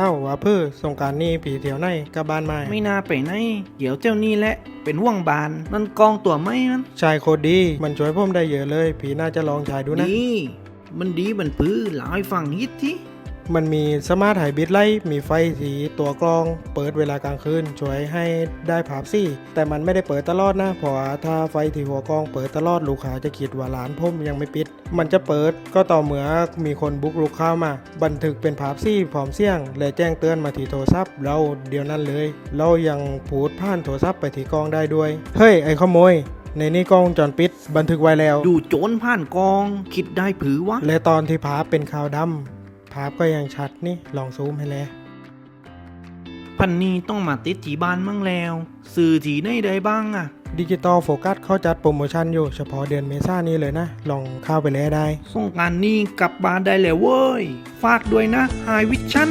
อ้าวว่าเพื่อสงกรารนี่ผีเที่ยวไหนกลับบ้านไหมไม่น่าไปไหนเดี๋ยวเจ้านี่แหละเป็นห่วงบานนั่นกองตัวไม่มันชายโคตรดี มันช่วยผมได้เยอะเลย ผีน่าจะลองใช้ดูนะดีมันดีมันปื้อเล่าให้ฟังยิดที่ มันมีสมาร์ทไฮบริดไลท์มีไฟสีตัวกรอง เปิดเวลากลางคืนช่วยให้ได้ภาพซี่แต่มันไม่ได้เปิดตลอดนะเพราะว่าถ้าไฟที่หัวกรองเปิดตลอดลูกค้าจะคิดว่าร้านผมยังไม่ปิด มันจะเปิดก็ต่อเมื่อมีคนบุกรุกเข้ามา บันทึกเป็นภาพซี่พร้อมเสียง และแจ้งเตือนมาที่โทรศัพท์เราเดียวนั้นเลย เรายังพูดผ่านโทรศัพท์ไปที่กล้องได้ด้วยเฮ้ยไอ้ขโมยในนี้กล้องวงจรปิด บันทึกไว้แล้ว ดูโจรผ่านกอง คิดได้ผือวะ และตอนที่ภาพเป็นขาวดำ ภาพก็ยังชัดนี่ ลองซูมให้แล้ว พันนี้ต้องมาติดที่บ้านมั่งแล้ว สื่อที่ไหนได้บ้างอะดิจิตอลโฟกัสเขาจัดโปรโมชั่นอยู่ เฉพาะเดือนเมษายนนี้เลยนะ ลองเข้าไปแล้วได้สงกรารนี้กลับบ้านได้แล้วเว้ย ฝากด้วยนะไฮวิชั่น